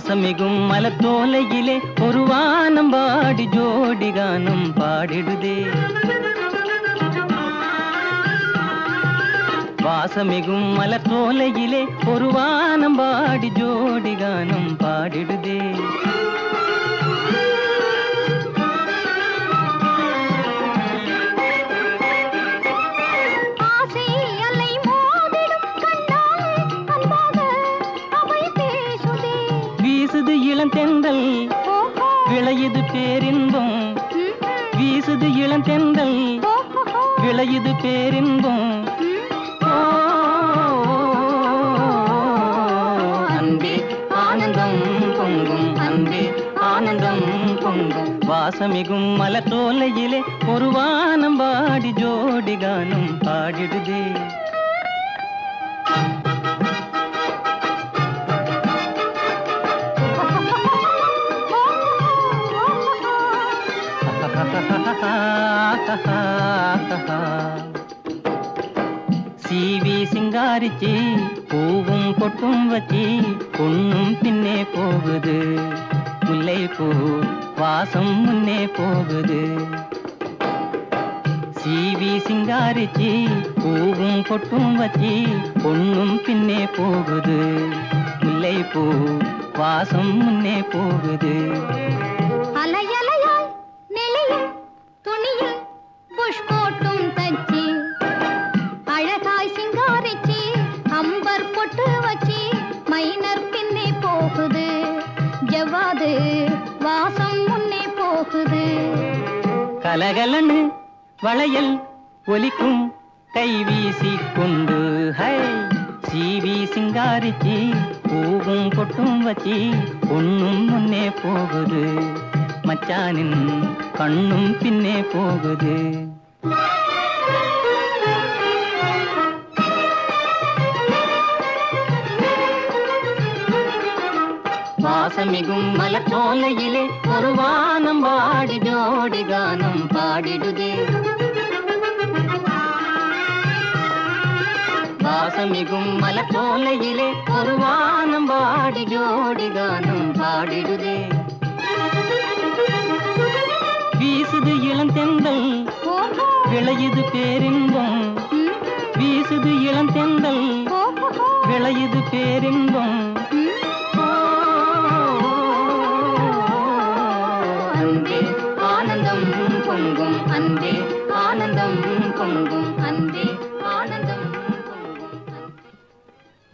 வாசமிகும் மலத்தோலையிலே ஒரு வானம் பாடி ஜோடி கானம் பாடிடுதே. வாசமிகும் மலத்தோலையிலே ஒரு வானம் பாடி ஜோடி கானம் பாடிடுதே. இளந்தெந்தல் விளையுது பேரின்பம். வீசுது இளந்தெந்தல் விளையுது பேரின்பம். அன்பே ஆனந்தம் பொங்கும். அன்பே ஆனந்தம் பொங்கும். வாசமிகும் மலத்தோலையிலே ஒரு வானம் பாடி ஜோடி கானம் பாடிடுதே. சீவி சிங்காரிச்சி பூவும் பொட்டும் வச்சி பொண்ணும் பின்னே போகுது. முல்லை பூ வாசம் முன்னே போகுது. சீவி சிங்காரிச்சி பூவும் பொட்டும் வச்சி பொண்ணும் பின்னே போகுது. முல்லை பூ வாசம் முன்னே போகுது. போகுது வாசம் முன்னே போகுது. கலகலன்னு வளையல் ஒலிக்கும் கை வீசி கொண்டு ஹை. சீவி சிங்காரிச்சி பூவும் பொட்டும் வச்சி பொண்ணும் முன்னே போகுது. மச்சானின் கண்ணும் பின்னே போகுது. வாசமிகும் மலச்சோலையிலே ஒரு வானம் பாடி ஜோடி கானம் பாடிடுதே. வாசமிகும் மலச்சோலையிலே ஒரு வானம் பாடி ஜோடி கானம் பாடிடுதே. வீசுது இளந்தெந்தல் விளையுது பேரின்பம். வீசுது இளந்தெந்தல் விளையுது பேரின்பம். பொங்கும் அன்பே